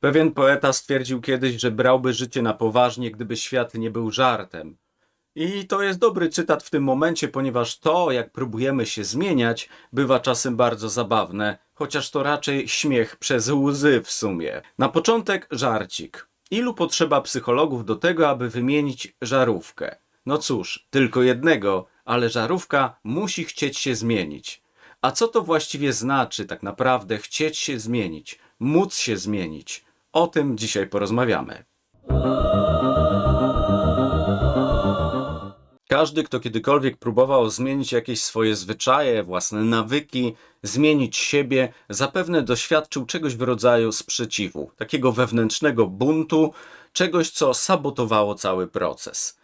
Pewien poeta stwierdził kiedyś, że brałby życie na poważnie, gdyby świat nie był żartem. I to jest dobry cytat w tym momencie, ponieważ to, jak próbujemy się zmieniać, bywa czasem bardzo zabawne, chociaż to raczej śmiech przez łzy w sumie. Na początek żarcik. Ilu potrzeba psychologów do tego, aby wymienić żarówkę? No cóż, tylko jednego, ale żarówka musi chcieć się zmienić. A co to właściwie znaczy tak naprawdę chcieć się zmienić, móc się zmienić? O tym dzisiaj porozmawiamy. Każdy, kto kiedykolwiek próbował zmienić jakieś swoje zwyczaje, własne nawyki, zmienić siebie, zapewne doświadczył czegoś w rodzaju sprzeciwu, takiego wewnętrznego buntu, czegoś, co sabotowało cały proces.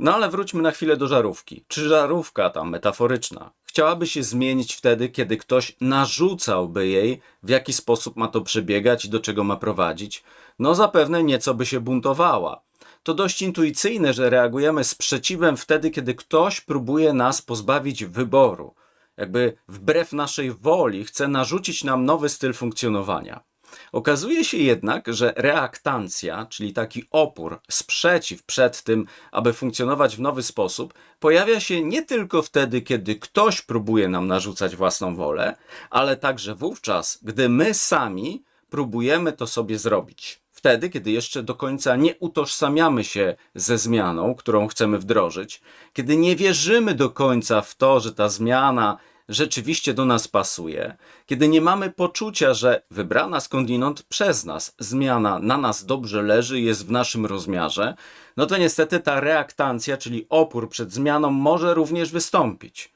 No ale wróćmy na chwilę do żarówki. Czy żarówka ta metaforyczna chciałaby się zmienić wtedy, kiedy ktoś narzucałby jej, w jaki sposób ma to przebiegać i do czego ma prowadzić? No zapewne nieco by się buntowała. To dość intuicyjne, że reagujemy sprzeciwem wtedy, kiedy ktoś próbuje nas pozbawić wyboru. Jakby wbrew naszej woli chce narzucić nam nowy styl funkcjonowania. Okazuje się jednak, że reaktancja, czyli taki opór, sprzeciw przed tym, aby funkcjonować w nowy sposób, pojawia się nie tylko wtedy, kiedy ktoś próbuje nam narzucać własną wolę, ale także wówczas, gdy my sami próbujemy to sobie zrobić. Wtedy, kiedy jeszcze do końca nie utożsamiamy się ze zmianą, którą chcemy wdrożyć, kiedy nie wierzymy do końca w to, że ta zmiana rzeczywiście do nas pasuje, kiedy nie mamy poczucia, że wybrana skądinąd przez nas zmiana na nas dobrze leży, jest w naszym rozmiarze, no to niestety ta reaktancja, czyli opór przed zmianą, może również wystąpić.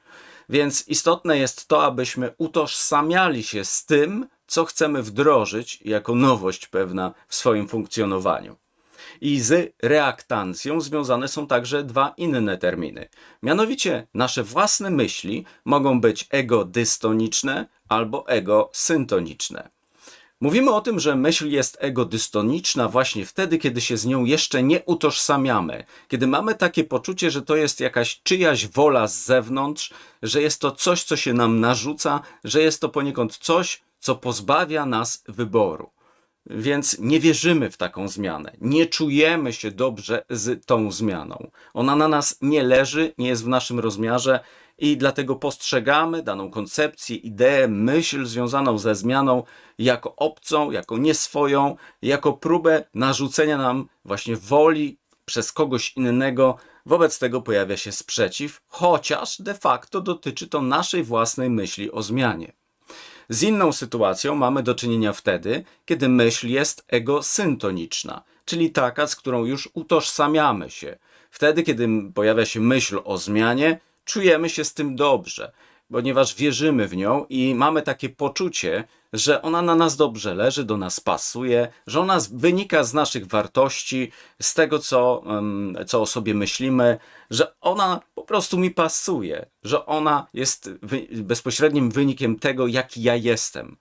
Więc istotne jest to, abyśmy utożsamiali się z tym, co chcemy wdrożyć jako nowość pewna w swoim funkcjonowaniu. I z reaktancją związane są także dwa inne terminy. Mianowicie nasze własne myśli mogą być egodystoniczne albo egosyntoniczne. Mówimy o tym, że myśl jest egodystoniczna właśnie wtedy, kiedy się z nią jeszcze nie utożsamiamy, kiedy mamy takie poczucie, że to jest jakaś czyjaś wola z zewnątrz, że jest to coś, co się nam narzuca, że jest to poniekąd coś, co pozbawia nas wyboru. Więc nie wierzymy w taką zmianę. Nie czujemy się dobrze z tą zmianą. Ona na nas nie leży, nie jest w naszym rozmiarze i dlatego postrzegamy daną koncepcję, ideę, myśl związaną ze zmianą jako obcą, jako nieswoją, jako próbę narzucenia nam właśnie woli przez kogoś innego. Wobec tego pojawia się sprzeciw, chociaż de facto dotyczy to naszej własnej myśli o zmianie. Z inną sytuacją mamy do czynienia wtedy, kiedy myśl jest egosyntoniczna, czyli taka, z którą już utożsamiamy się. Wtedy, kiedy pojawia się myśl o zmianie, czujemy się z tym dobrze, ponieważ wierzymy w nią i mamy takie poczucie, że ona na nas dobrze leży, do nas pasuje, że ona wynika z naszych wartości, z tego, co, co o sobie myślimy, że ona po prostu mi pasuje, że ona jest bezpośrednim wynikiem tego, jaki ja jestem.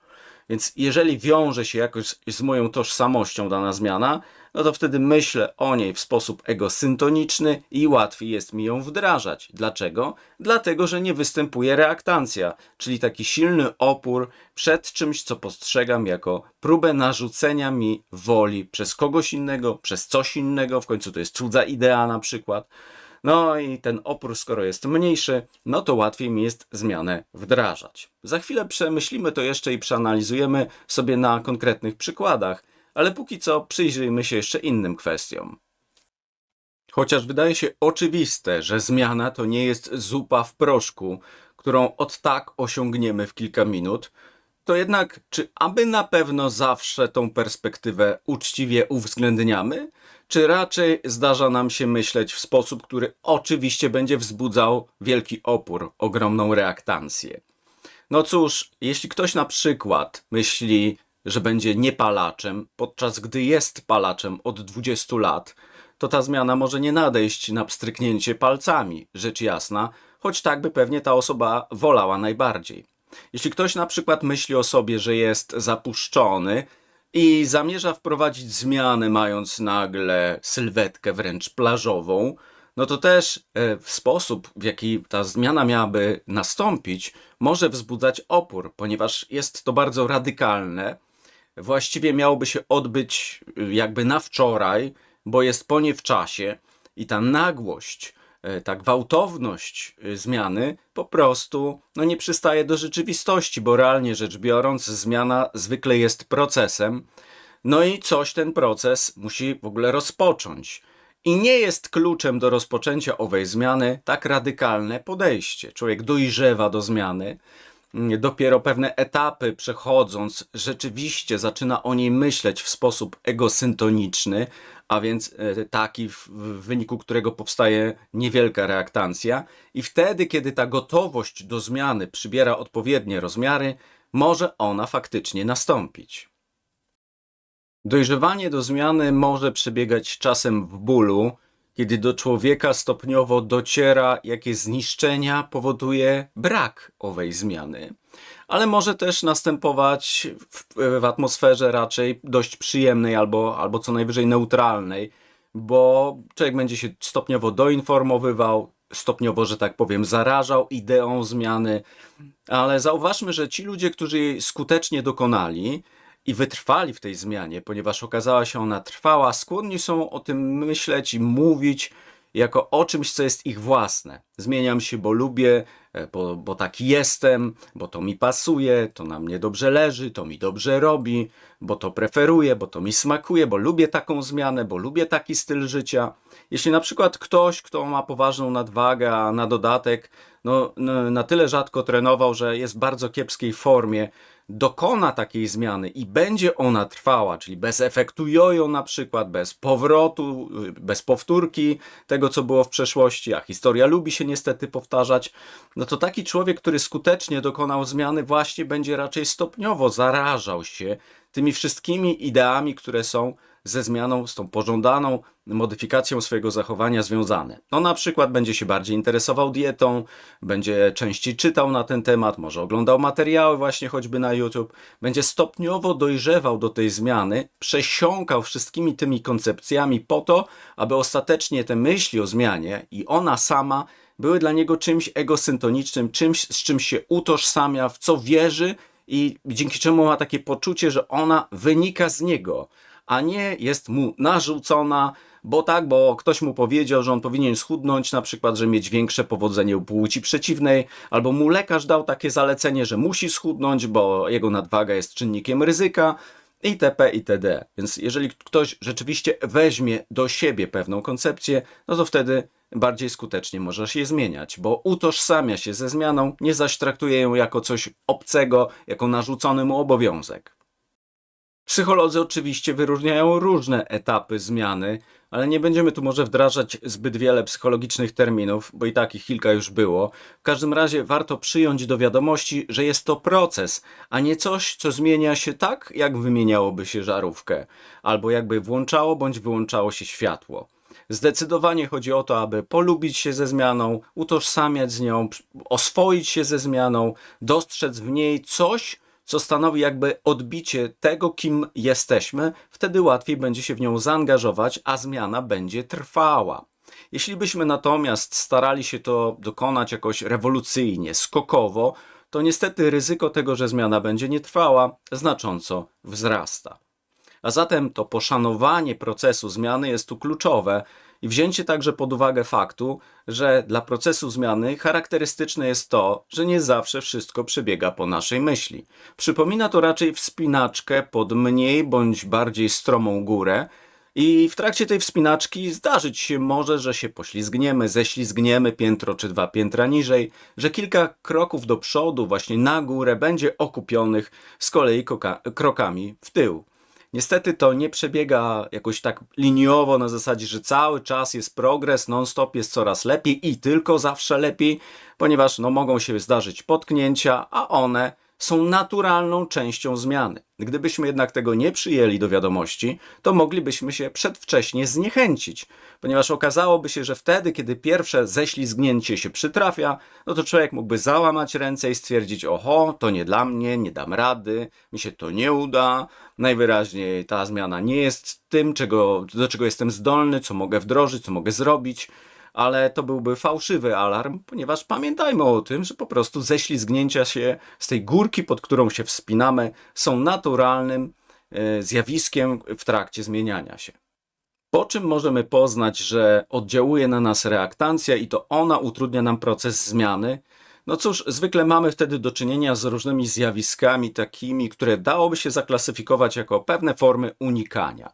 Więc jeżeli wiąże się jakoś z moją tożsamością dana zmiana, no to wtedy myślę o niej w sposób egosyntoniczny i łatwiej jest mi ją wdrażać. Dlaczego? Dlatego, że nie występuje reaktancja, czyli taki silny opór przed czymś, co postrzegam jako próbę narzucenia mi woli przez kogoś innego, przez coś innego, w końcu to jest cudza idea na przykład. No i ten opór, skoro jest mniejszy, no to łatwiej mi jest zmianę wdrażać. Za chwilę przemyślimy to jeszcze i przeanalizujemy sobie na konkretnych przykładach, ale póki co przyjrzyjmy się jeszcze innym kwestiom. Chociaż wydaje się oczywiste, że zmiana to nie jest zupa w proszku, którą od tak osiągniemy w kilka minut, to jednak, czy aby na pewno zawsze tą perspektywę uczciwie uwzględniamy, czy raczej zdarza nam się myśleć w sposób, który oczywiście będzie wzbudzał wielki opór, ogromną reaktancję? No cóż, jeśli ktoś na przykład myśli, że będzie niepalaczem, podczas gdy jest palaczem od 20 lat, to ta zmiana może nie nadejść na pstryknięcie palcami, rzecz jasna, choć tak by pewnie ta osoba wolała najbardziej. Jeśli ktoś na przykład myśli o sobie, że jest zapuszczony i zamierza wprowadzić zmianę, mając nagle sylwetkę wręcz plażową, no to też e, sposób, w jaki ta zmiana miałaby nastąpić, może wzbudzać opór, ponieważ jest to bardzo radykalne, właściwie miałoby się odbyć y, jakby na wczoraj, bo jest po nie w czasie i ta nagłość, ta gwałtowność y, zmiany po prostu no, nie przystaje do rzeczywistości, bo realnie rzecz biorąc, zmiana zwykle jest procesem, no i coś ten proces musi w ogóle rozpocząć. I nie jest kluczem do rozpoczęcia owej zmiany tak radykalne podejście. Człowiek dojrzewa do zmiany, dopiero pewne etapy przechodząc, rzeczywiście zaczyna o niej myśleć w sposób egosyntoniczny, a więc e, taki, w wyniku którego powstaje niewielka reaktancja, i wtedy, kiedy ta gotowość do zmiany przybiera odpowiednie rozmiary, może ona faktycznie nastąpić. Dojrzewanie do zmiany może przebiegać czasem w bólu, kiedy do człowieka stopniowo dociera, jakie zniszczenia powoduje brak owej zmiany. Ale może też następować w, w atmosferze raczej dość przyjemnej albo, albo co najwyżej neutralnej, bo człowiek będzie się stopniowo doinformowywał, stopniowo, że tak powiem, zarażał ideą zmiany. Ale zauważmy, że ci ludzie, którzy jej skutecznie dokonali, i wytrwali w tej zmianie, ponieważ okazała się ona trwała, skłonni są o tym myśleć i mówić jako o czymś, co jest ich własne. Zmieniam się, bo lubię, e, bo, bo taki jestem, bo to mi pasuje, to na mnie dobrze leży, to mi dobrze robi, bo to preferuję, bo to mi smakuje, bo lubię taką zmianę, bo lubię taki styl życia. Jeśli na przykład ktoś, kto ma poważną nadwagę, a na dodatek no, no, na tyle rzadko trenował, że jest w bardzo kiepskiej formie, dokona takiej zmiany i będzie ona trwała, czyli bez efektu jojo na przykład, bez powrotu, bez powtórki tego, co było w przeszłości, a historia lubi się niestety powtarzać, no to taki człowiek, który skutecznie dokonał zmiany, właśnie będzie raczej stopniowo zarażał się tymi wszystkimi ideami, które są ze zmianą, z tą pożądaną modyfikacją swojego zachowania związane. No na przykład będzie się bardziej interesował dietą, będzie częściej czytał na ten temat, może oglądał materiały właśnie choćby na YouTube, będzie stopniowo dojrzewał do tej zmiany, przesiąkał wszystkimi tymi koncepcjami po to, aby ostatecznie te myśli o zmianie i ona sama były dla niego czymś egosyntonicznym, czymś, z czym się utożsamia, w co wierzy i dzięki czemu ma takie poczucie, że ona wynika z niego, a nie jest mu narzucona, bo tak, bo ktoś mu powiedział, że on powinien schudnąć, na przykład, że mieć większe powodzenie u płci przeciwnej, albo mu lekarz dał takie zalecenie, że musi schudnąć, bo jego nadwaga jest czynnikiem ryzyka, itp. itd. Więc jeżeli ktoś rzeczywiście weźmie do siebie pewną koncepcję, no to wtedy bardziej skutecznie możesz je zmieniać, bo utożsamia się ze zmianą, nie zaś traktuje ją jako coś obcego, jako narzucony mu obowiązek. Psycholodzy oczywiście wyróżniają różne etapy zmiany, ale nie będziemy tu może wdrażać zbyt wiele psychologicznych terminów, bo i takich kilka już było. W każdym razie warto przyjąć do wiadomości, że jest to proces, a nie coś, co zmienia się tak, jak wymieniałoby się żarówkę, albo jakby włączało bądź wyłączało się światło. Zdecydowanie chodzi o to, aby polubić się ze zmianą, utożsamiać z nią, oswoić się ze zmianą, dostrzec w niej coś, co stanowi jakby odbicie tego, kim jesteśmy, wtedy łatwiej będzie się w nią zaangażować, a zmiana będzie trwała. Jeśli byśmy natomiast starali się to dokonać jakoś rewolucyjnie, skokowo, to niestety ryzyko tego, że zmiana będzie nietrwała, znacząco wzrasta. A zatem to poszanowanie procesu zmiany jest tu kluczowe i wzięcie także pod uwagę faktu, że dla procesu zmiany charakterystyczne jest to, że nie zawsze wszystko przebiega po naszej myśli. Przypomina to raczej wspinaczkę pod mniej bądź bardziej stromą górę, i w trakcie tej wspinaczki zdarzyć się może, że się poślizgniemy, ześlizgniemy piętro czy dwa piętra niżej, że kilka kroków do przodu, właśnie na górę, będzie okupionych z kolei krokami w tył. Niestety to nie przebiega jakoś tak liniowo na zasadzie, że cały czas jest progres, non-stop jest coraz lepiej i tylko zawsze lepiej, ponieważ no, mogą się zdarzyć potknięcia, a one są naturalną częścią zmiany. Gdybyśmy jednak tego nie przyjęli do wiadomości, to moglibyśmy się przedwcześnie zniechęcić, ponieważ okazałoby się, że wtedy, kiedy pierwsze ześlizgnięcie się przytrafia, no to człowiek mógłby załamać ręce i stwierdzić: Oho, to nie dla mnie, nie dam rady, mi się to nie uda, najwyraźniej ta zmiana nie jest tym, czego, do czego jestem zdolny, co mogę wdrożyć, co mogę zrobić ale to byłby fałszywy alarm, ponieważ pamiętajmy o tym, że po prostu ześlizgnięcia się z tej górki, pod którą się wspinamy, są naturalnym e, zjawiskiem w trakcie zmieniania się. Po czym możemy poznać, że oddziałuje na nas reaktancja i to ona utrudnia nam proces zmiany? No cóż, zwykle mamy wtedy do czynienia z różnymi zjawiskami takimi, które dałoby się zaklasyfikować jako pewne formy unikania.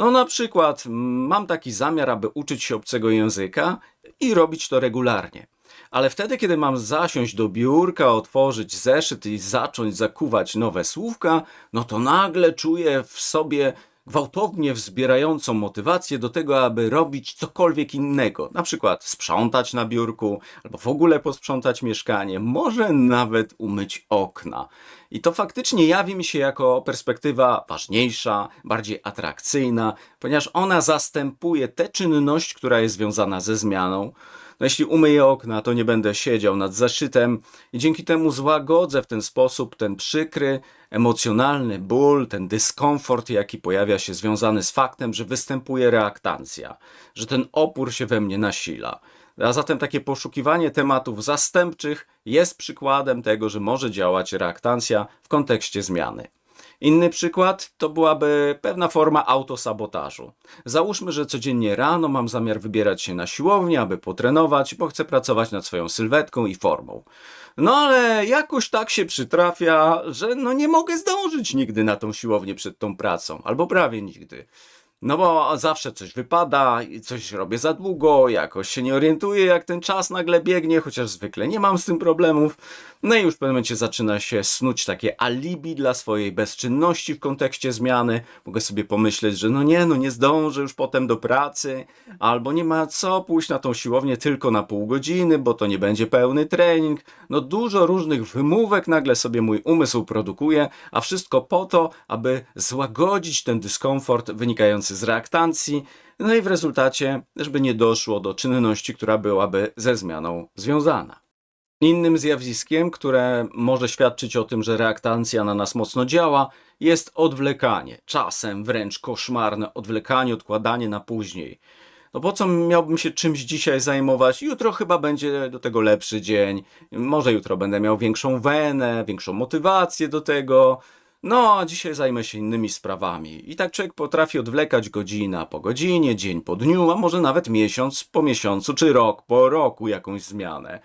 No na przykład mam taki zamiar, aby uczyć się obcego języka i robić to regularnie. Ale wtedy, kiedy mam zasiąść do biurka, otworzyć zeszyt i zacząć zakuwać nowe słówka, no to nagle czuję w sobie gwałtownie wzbierającą motywację do tego, aby robić cokolwiek innego. Na przykład sprzątać na biurku, albo w ogóle posprzątać mieszkanie, może nawet umyć okna. I to faktycznie jawi mi się jako perspektywa ważniejsza, bardziej atrakcyjna, ponieważ ona zastępuje tę czynność, która jest związana ze zmianą. No jeśli umyję okna, to nie będę siedział nad zaszytem i dzięki temu złagodzę w ten sposób ten przykry, emocjonalny ból, ten dyskomfort, jaki pojawia się związany z faktem, że występuje reaktancja, że ten opór się we mnie nasila. A zatem takie poszukiwanie tematów zastępczych jest przykładem tego, że może działać reaktancja w kontekście zmiany. Inny przykład to byłaby pewna forma autosabotażu. Załóżmy, że codziennie rano mam zamiar wybierać się na siłownię, aby potrenować, bo chcę pracować nad swoją sylwetką i formą. No ale jakoś tak się przytrafia, że no nie mogę zdążyć nigdy na tą siłownię przed tą pracą, albo prawie nigdy. No bo zawsze coś wypada, coś robię za długo, jakoś się nie orientuję, jak ten czas nagle biegnie, chociaż zwykle nie mam z tym problemów. No i już w pewnym momencie zaczyna się snuć takie alibi dla swojej bezczynności w kontekście zmiany. Mogę sobie pomyśleć, że no nie, no nie zdążę już potem do pracy, albo nie ma co pójść na tą siłownię tylko na pół godziny, bo to nie będzie pełny trening. No dużo różnych wymówek nagle sobie mój umysł produkuje, a wszystko po to, aby złagodzić ten dyskomfort wynikający z reaktancji, no i w rezultacie, żeby nie doszło do czynności, która byłaby ze zmianą związana. Innym zjawiskiem, które może świadczyć o tym, że reaktancja na nas mocno działa, jest odwlekanie. Czasem wręcz koszmarne odwlekanie, odkładanie na później. No po co miałbym się czymś dzisiaj zajmować? Jutro chyba będzie do tego lepszy dzień. Może jutro będę miał większą wenę, większą motywację do tego. No, a dzisiaj zajmę się innymi sprawami. I tak człowiek potrafi odwlekać godzina po godzinie, dzień po dniu, a może nawet miesiąc po miesiącu, czy rok po roku jakąś zmianę.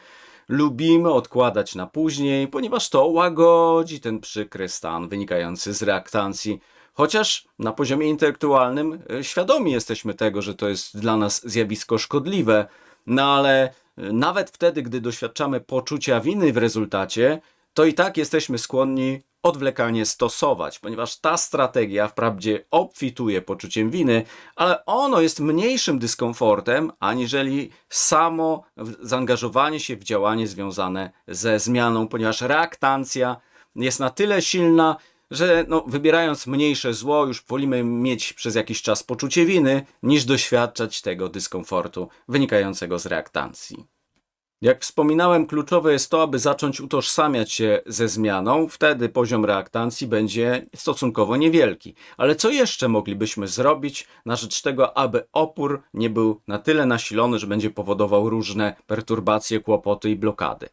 Lubimy odkładać na później, ponieważ to łagodzi ten przykry stan wynikający z reaktancji. Chociaż na poziomie intelektualnym e, świadomi jesteśmy tego, że to jest dla nas zjawisko szkodliwe, no ale e, nawet wtedy, gdy doświadczamy poczucia winy w rezultacie, to i tak jesteśmy skłonni odwlekanie stosować, ponieważ ta strategia wprawdzie obfituje poczuciem winy, ale ono jest mniejszym dyskomfortem, aniżeli samo zaangażowanie się w działanie związane ze zmianą, ponieważ reaktancja jest na tyle silna, że no, wybierając mniejsze zło, już wolimy mieć przez jakiś czas poczucie winy, niż doświadczać tego dyskomfortu wynikającego z reaktancji. Jak wspominałem, kluczowe jest to, aby zacząć utożsamiać się ze zmianą, wtedy poziom reaktancji będzie stosunkowo niewielki. Ale co jeszcze moglibyśmy zrobić na rzecz tego, aby opór nie był na tyle nasilony, że będzie powodował różne perturbacje, kłopoty i blokady?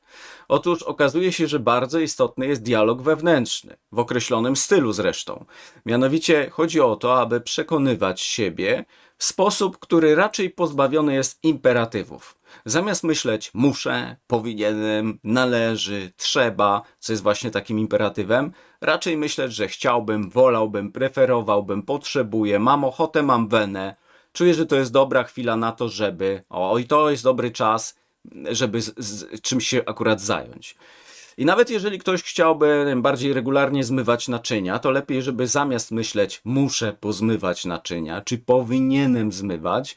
Otóż okazuje się, że bardzo istotny jest dialog wewnętrzny, w określonym stylu zresztą. Mianowicie chodzi o to, aby przekonywać siebie sposób, który raczej pozbawiony jest imperatywów. Zamiast myśleć muszę, powinienem, należy, trzeba, co jest właśnie takim imperatywem, raczej myśleć, że chciałbym, wolałbym, preferowałbym, potrzebuję, mam ochotę, mam wenę, czuję, że to jest dobra chwila na to, żeby, o i to jest dobry czas, żeby z, z czymś się akurat zająć. I nawet jeżeli ktoś chciałby bardziej regularnie zmywać naczynia, to lepiej, żeby zamiast myśleć muszę pozmywać naczynia, czy powinienem zmywać,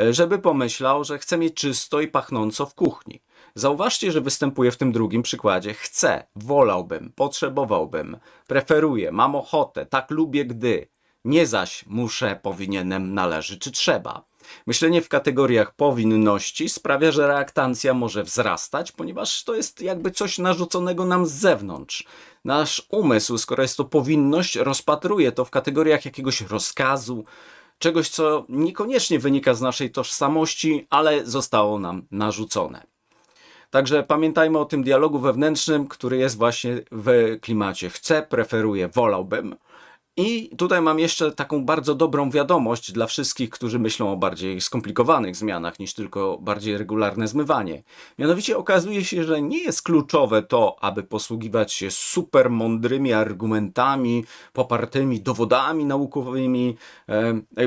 E, żeby pomyślał, że chce mieć czysto i pachnąco w kuchni. Zauważcie, że występuje w tym drugim przykładzie chcę, wolałbym, potrzebowałbym, preferuję, mam ochotę, tak lubię gdy. Nie zaś muszę, powinienem, należy czy trzeba. Myślenie w kategoriach powinności sprawia, że reaktancja może wzrastać, ponieważ to jest jakby coś narzuconego nam z zewnątrz. Nasz umysł, skoro jest to powinność, rozpatruje to w kategoriach jakiegoś rozkazu, czegoś, co niekoniecznie wynika z naszej tożsamości, ale zostało nam narzucone. Także pamiętajmy o tym dialogu wewnętrznym, który jest właśnie w klimacie chcę, preferuję, wolałbym. I tutaj mam jeszcze taką bardzo dobrą wiadomość dla wszystkich, którzy myślą o bardziej skomplikowanych zmianach niż tylko bardziej regularne zmywanie. Mianowicie okazuje się, że nie jest kluczowe to, aby posługiwać się super mądrymi argumentami, popartymi dowodami naukowymi,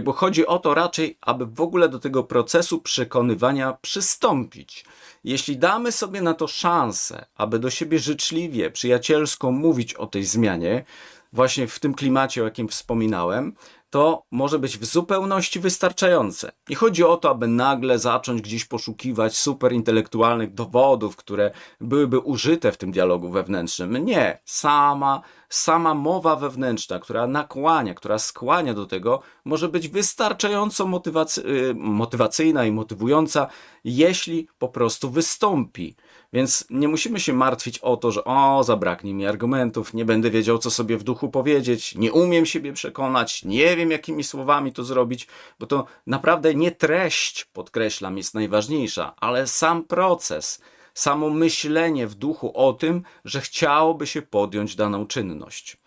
bo chodzi o to raczej, aby w ogóle do tego procesu przekonywania przystąpić. Jeśli damy sobie na to szansę, aby do siebie życzliwie, przyjacielsko mówić o tej zmianie, właśnie w tym klimacie, o jakim wspominałem, to może być w zupełności wystarczające. Nie chodzi o to, aby nagle zacząć gdzieś poszukiwać super intelektualnych dowodów, które byłyby użyte w tym dialogu wewnętrznym. Nie, sama, sama mowa wewnętrzna, która nakłania, która skłania do tego, może być wystarczająco motywacy- motywacyjna i motywująca, jeśli po prostu wystąpi. Więc nie musimy się martwić o to, że o, zabraknie mi argumentów, nie będę wiedział, co sobie w duchu powiedzieć, nie umiem siebie przekonać, nie wiem, jakimi słowami to zrobić, bo to naprawdę nie treść, podkreślam, jest najważniejsza, ale sam proces, samo myślenie w duchu o tym, że chciałoby się podjąć daną czynność.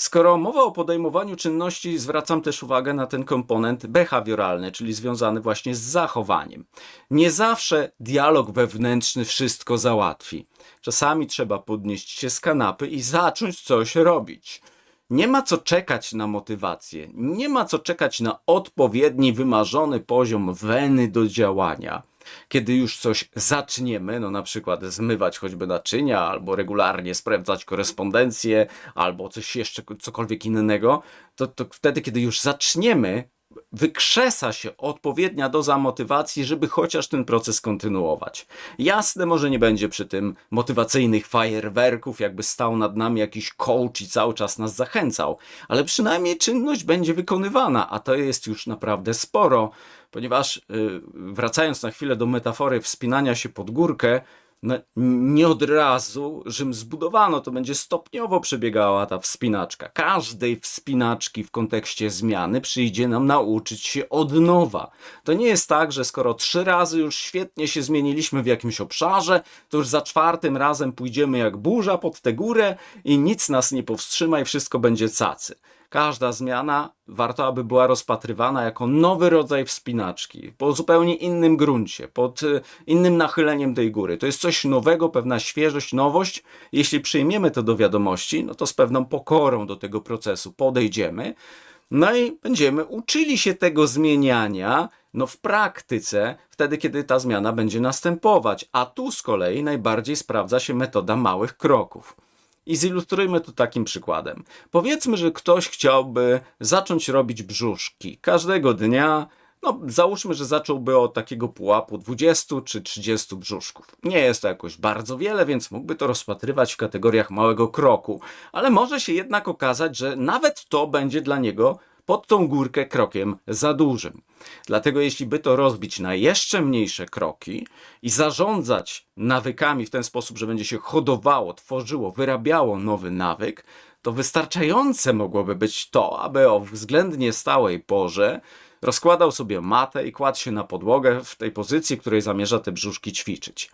Skoro mowa o podejmowaniu czynności, zwracam też uwagę na ten komponent behawioralny, czyli związany właśnie z zachowaniem. Nie zawsze dialog wewnętrzny wszystko załatwi. Czasami trzeba podnieść się z kanapy i zacząć coś robić. Nie ma co czekać na motywację, nie ma co czekać na odpowiedni, wymarzony poziom weny do działania. Kiedy już coś zaczniemy, no na przykład zmywać choćby naczynia, albo regularnie sprawdzać korespondencję, albo coś jeszcze, cokolwiek innego, to, to wtedy, kiedy już zaczniemy, wykrzesa się odpowiednia doza motywacji, żeby chociaż ten proces kontynuować. Jasne, może nie będzie przy tym motywacyjnych fajerwerków, jakby stał nad nami jakiś coach i cały czas nas zachęcał, ale przynajmniej czynność będzie wykonywana, a to jest już naprawdę sporo, ponieważ yy, wracając na chwilę do metafory wspinania się pod górkę, nie od razu Rzym zbudowano, to będzie stopniowo przebiegała ta wspinaczka. Każdej wspinaczki w kontekście zmiany przyjdzie nam nauczyć się od nowa. To nie jest tak, że skoro trzy razy już świetnie się zmieniliśmy w jakimś obszarze, to już za czwartym razem pójdziemy jak burza pod tę górę i nic nas nie powstrzyma i wszystko będzie cacy każda zmiana warto, aby była rozpatrywana jako nowy rodzaj wspinaczki, po zupełnie innym gruncie, pod y, innym nachyleniem tej góry. To jest coś nowego, pewna świeżość, nowość. Jeśli przyjmiemy to do wiadomości, no to z pewną pokorą do tego procesu podejdziemy. No i będziemy uczyli się tego zmieniania, no w praktyce, wtedy kiedy ta zmiana będzie następować. A tu z kolei najbardziej sprawdza się metoda małych kroków. I zilustrujmy to takim przykładem. Powiedzmy, że ktoś chciałby zacząć robić brzuszki każdego dnia. No, załóżmy, że zacząłby od takiego pułapu 20 czy 30 brzuszków. Nie jest to jakoś bardzo wiele, więc mógłby to rozpatrywać w kategoriach małego kroku, ale może się jednak okazać, że nawet to będzie dla niego pod tą górkę krokiem za dużym. Dlatego jeśli by to rozbić na jeszcze mniejsze kroki i zarządzać nawykami w ten sposób, że będzie się hodowało, tworzyło, wyrabiało nowy nawyk, to wystarczające mogłoby być to, aby o względnie stałej porze rozkładał sobie matę i kładł się na podłogę w tej pozycji, w której zamierza te brzuszki ćwiczyć.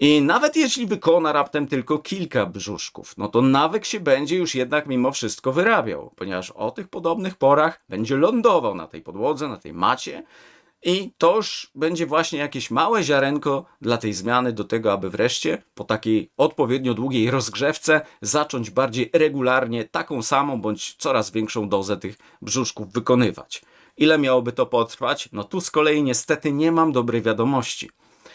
I nawet jeśli wykona raptem tylko kilka brzuszków, no to nawyk się będzie już jednak mimo wszystko wyrabiał, ponieważ o tych podobnych porach będzie lądował na tej podłodze, na tej macie i to już będzie właśnie jakieś małe ziarenko dla tej zmiany do tego, aby wreszcie po takiej odpowiednio długiej rozgrzewce zacząć bardziej regularnie taką samą bądź coraz większą dozę tych brzuszków wykonywać. Ile miałoby to potrwać? No tu z kolei niestety nie mam dobrej wiadomości.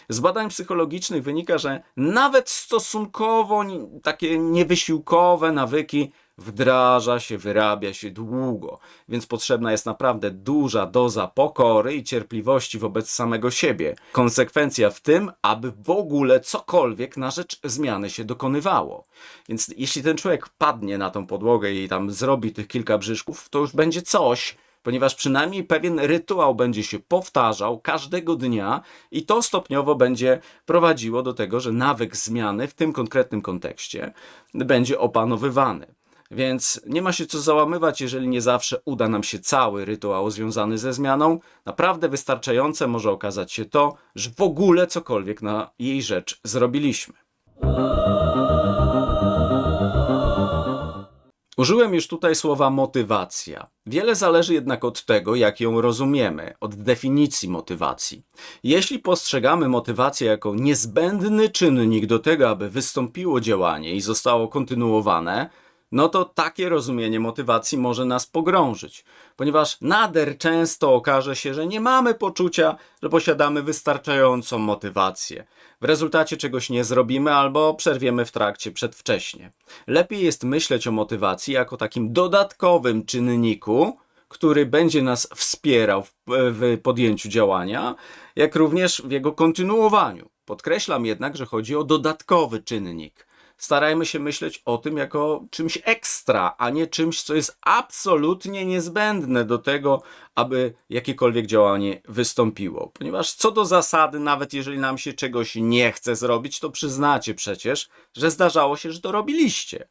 Z badań psychologicznych wynika, że nawet stosunkowo takie niewysiłkowe nawyki wdraża się, wyrabia się długo, więc potrzebna jest naprawdę duża doza pokory i cierpliwości wobec samego siebie. Konsekwencja w tym, aby w ogóle cokolwiek na rzecz zmiany się dokonywało. Więc jeśli ten człowiek padnie na tą podłogę i tam zrobi tych kilka brzyżków, to już będzie coś, ponieważ przynajmniej pewien rytuał będzie się powtarzał każdego dnia i to stopniowo będzie prowadziło do tego, że nawyk zmiany w tym konkretnym kontekście będzie opanowywany. Więc nie ma się co załamywać, jeżeli nie zawsze uda nam się cały rytuał związany ze zmianą. Naprawdę wystarczające może okazać się to, że w ogóle cokolwiek na jej rzecz zrobiliśmy. Użyłem już tutaj słowa motywacja. Wiele zależy jednak od tego, jak ją rozumiemy, od definicji motywacji. Jeśli postrzegamy motywację jako niezbędny czynnik do tego, aby wystąpiło działanie i zostało kontynuowane, no to takie rozumienie motywacji może nas pogrążyć, ponieważ nader często okaże się, że nie mamy poczucia, że posiadamy wystarczającą motywację. W rezultacie czegoś nie zrobimy albo przerwiemy w trakcie przedwcześnie. Lepiej jest myśleć o motywacji jako takim dodatkowym czynniku, który będzie nas wspierał w, w podjęciu działania, jak również w jego kontynuowaniu. Podkreślam jednak, że chodzi o dodatkowy czynnik starajmy się myśleć o tym jako czymś ekstra, a nie czymś, co jest absolutnie niezbędne do tego, aby jakiekolwiek działanie wystąpiło. Ponieważ co do zasady, nawet jeżeli nam się czegoś nie chce zrobić, to przyznacie przecież, że zdarzało się, że to robiliście.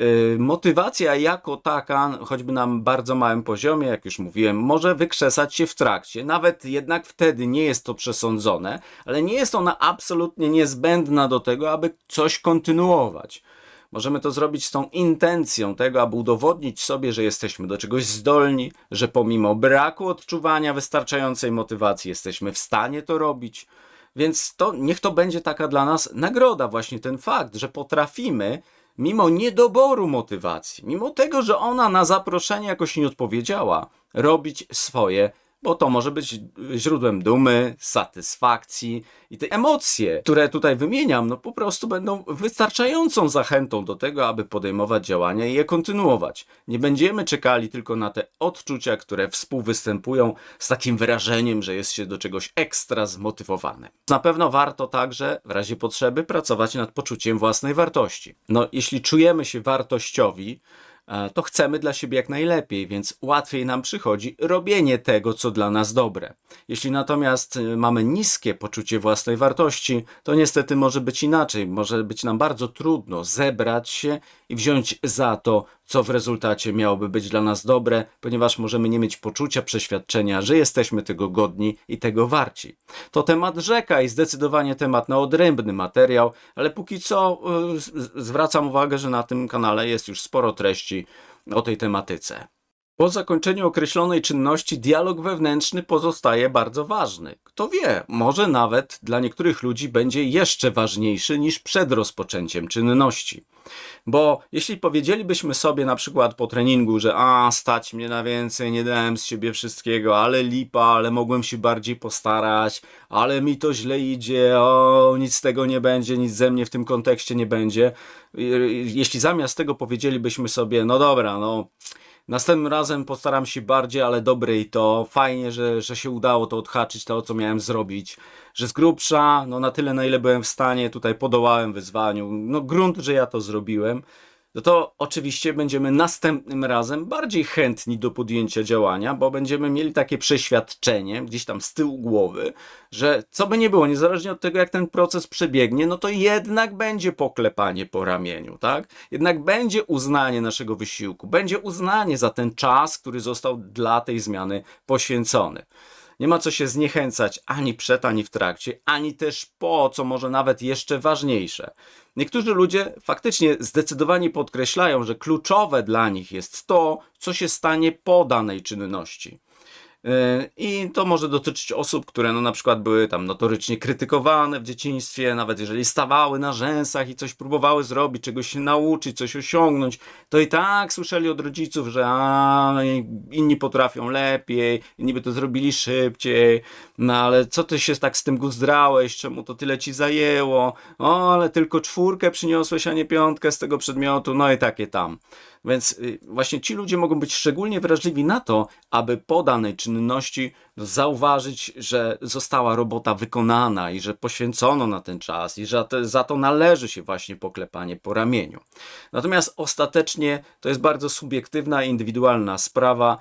Y, motywacja jako taka, choćby na bardzo małym poziomie, jak już mówiłem, może wykrzesać się w trakcie. Nawet jednak wtedy nie jest to przesądzone, ale nie jest ona absolutnie niezbędna do tego, aby coś kontynuować. Możemy to zrobić z tą intencją tego, aby udowodnić sobie, że jesteśmy do czegoś zdolni, że pomimo braku odczuwania wystarczającej motywacji jesteśmy w stanie to robić. Więc to niech to będzie taka dla nas nagroda, właśnie ten fakt, że potrafimy mimo niedoboru motywacji, mimo tego, że ona na zaproszenie jakoś nie odpowiedziała, robić swoje bo to może być źródłem dumy, satysfakcji i te emocje, które tutaj wymieniam, no po prostu będą wystarczającą zachętą do tego, aby podejmować działania i je kontynuować. Nie będziemy czekali tylko na te odczucia, które współwystępują z takim wyrażeniem, że jest się do czegoś ekstra zmotywowanym. Na pewno warto także w razie potrzeby pracować nad poczuciem własnej wartości. No, jeśli czujemy się wartościowi, to chcemy dla siebie jak najlepiej, więc łatwiej nam przychodzi robienie tego, co dla nas dobre. Jeśli natomiast e, mamy niskie poczucie własnej wartości, to niestety może być inaczej. Może być nam bardzo trudno zebrać się i wziąć za to, co w rezultacie miałoby być dla nas dobre, ponieważ możemy nie mieć poczucia, przeświadczenia, że jesteśmy tego godni i tego warci. To temat rzeka i zdecydowanie temat na odrębny materiał, ale póki co yy, zwracam uwagę, że na tym kanale jest już sporo treści o tej tematyce. Po zakończeniu określonej czynności dialog wewnętrzny pozostaje bardzo ważny. Kto wie, może nawet dla niektórych ludzi będzie jeszcze ważniejszy niż przed rozpoczęciem czynności. Bo jeśli powiedzielibyśmy sobie na przykład po treningu, że a, stać mnie na więcej, nie dałem z siebie wszystkiego, ale lipa, ale mogłem się bardziej postarać, ale mi to źle idzie, o, nic z tego nie będzie, nic ze mnie w tym kontekście nie będzie. Jeśli zamiast tego powiedzielibyśmy sobie, no dobra, no Następnym razem postaram się bardziej, ale dobre i to. Fajnie, że, że się udało to odhaczyć, to co miałem zrobić. Że z grubsza, no na tyle na ile byłem w stanie, tutaj podołałem wyzwaniu. No grunt, że ja to zrobiłem no to oczywiście będziemy następnym razem bardziej chętni do podjęcia działania, bo będziemy mieli takie przeświadczenie gdzieś tam z tyłu głowy, że co by nie było, niezależnie od tego, jak ten proces przebiegnie, no to jednak będzie poklepanie po ramieniu, tak? Jednak będzie uznanie naszego wysiłku, będzie uznanie za ten czas, który został dla tej zmiany poświęcony. Nie ma co się zniechęcać ani przed, ani w trakcie, ani też po, co może nawet jeszcze ważniejsze. Niektórzy ludzie faktycznie zdecydowanie podkreślają, że kluczowe dla nich jest to, co się stanie po danej czynności. Y, I to może dotyczyć osób, które no na przykład były tam notorycznie krytykowane w dzieciństwie, nawet jeżeli stawały na rzęsach i coś próbowały zrobić, czegoś się nauczyć, coś osiągnąć, to i tak słyszeli od rodziców, że a, no inni potrafią lepiej, inni by to zrobili szybciej, no ale co ty się tak z tym guzdrałeś, czemu to tyle ci zajęło, o ale tylko czwórkę przyniosłeś, a nie piątkę z tego przedmiotu, no i takie tam. Więc y, właśnie ci ludzie mogą być szczególnie wrażliwi na to, aby po danej czynności zauważyć, że została robota wykonana i że poświęcono na ten czas i że za to należy się właśnie poklepanie po ramieniu. Natomiast ostatecznie to jest bardzo subiektywna indywidualna sprawa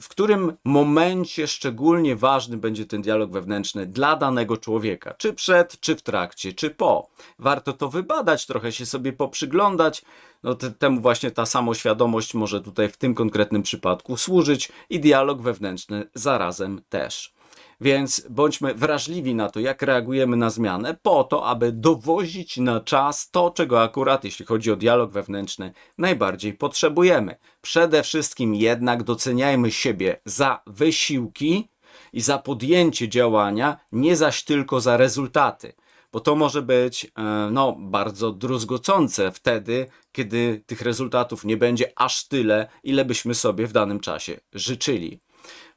w którym momencie szczególnie ważny będzie ten dialog wewnętrzny dla danego człowieka, czy przed, czy w trakcie, czy po. Warto to wybadać, trochę się sobie poprzyglądać. No, temu właśnie ta samoświadomość może tutaj w tym konkretnym przypadku służyć i dialog wewnętrzny zarazem też. Więc bądźmy wrażliwi na to, jak reagujemy na zmianę, po to, aby dowozić na czas to, czego akurat, jeśli chodzi o dialog wewnętrzny, najbardziej potrzebujemy. Przede wszystkim jednak doceniajmy siebie za wysiłki i za podjęcie działania, nie zaś tylko za rezultaty bo to może być e, no, bardzo druzgocące wtedy, kiedy tych rezultatów nie będzie aż tyle, ile byśmy sobie w danym czasie życzyli.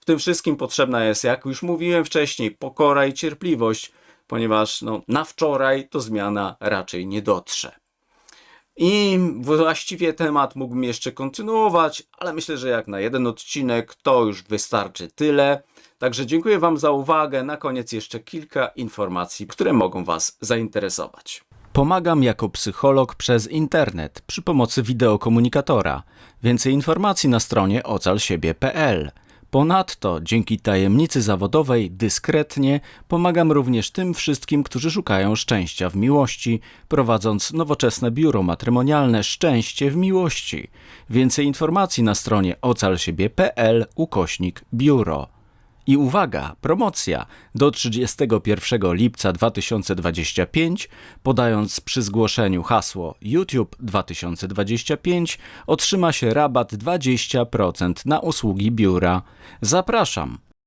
Tym wszystkim potrzebna jest, jak już mówiłem wcześniej, pokora i cierpliwość, ponieważ no, na wczoraj to zmiana raczej nie dotrze. I właściwie temat mógłbym jeszcze kontynuować, ale myślę, że jak na jeden odcinek to już wystarczy tyle. Także dziękuję Wam za uwagę. Na koniec jeszcze kilka informacji, które mogą Was zainteresować. Pomagam jako psycholog przez internet przy pomocy wideokomunikatora. Więcej informacji na stronie ocalsiebie.pl. Ponadto, dzięki tajemnicy zawodowej, dyskretnie pomagam również tym wszystkim, którzy szukają szczęścia w miłości, prowadząc nowoczesne biuro matrymonialne Szczęście w Miłości. Więcej informacji na stronie ocalsiebie.pl ukośnik biuro. I uwaga, promocja do 31 lipca 2025, podając przy zgłoszeniu hasło YouTube 2025, otrzyma się rabat 20% na usługi biura. Zapraszam.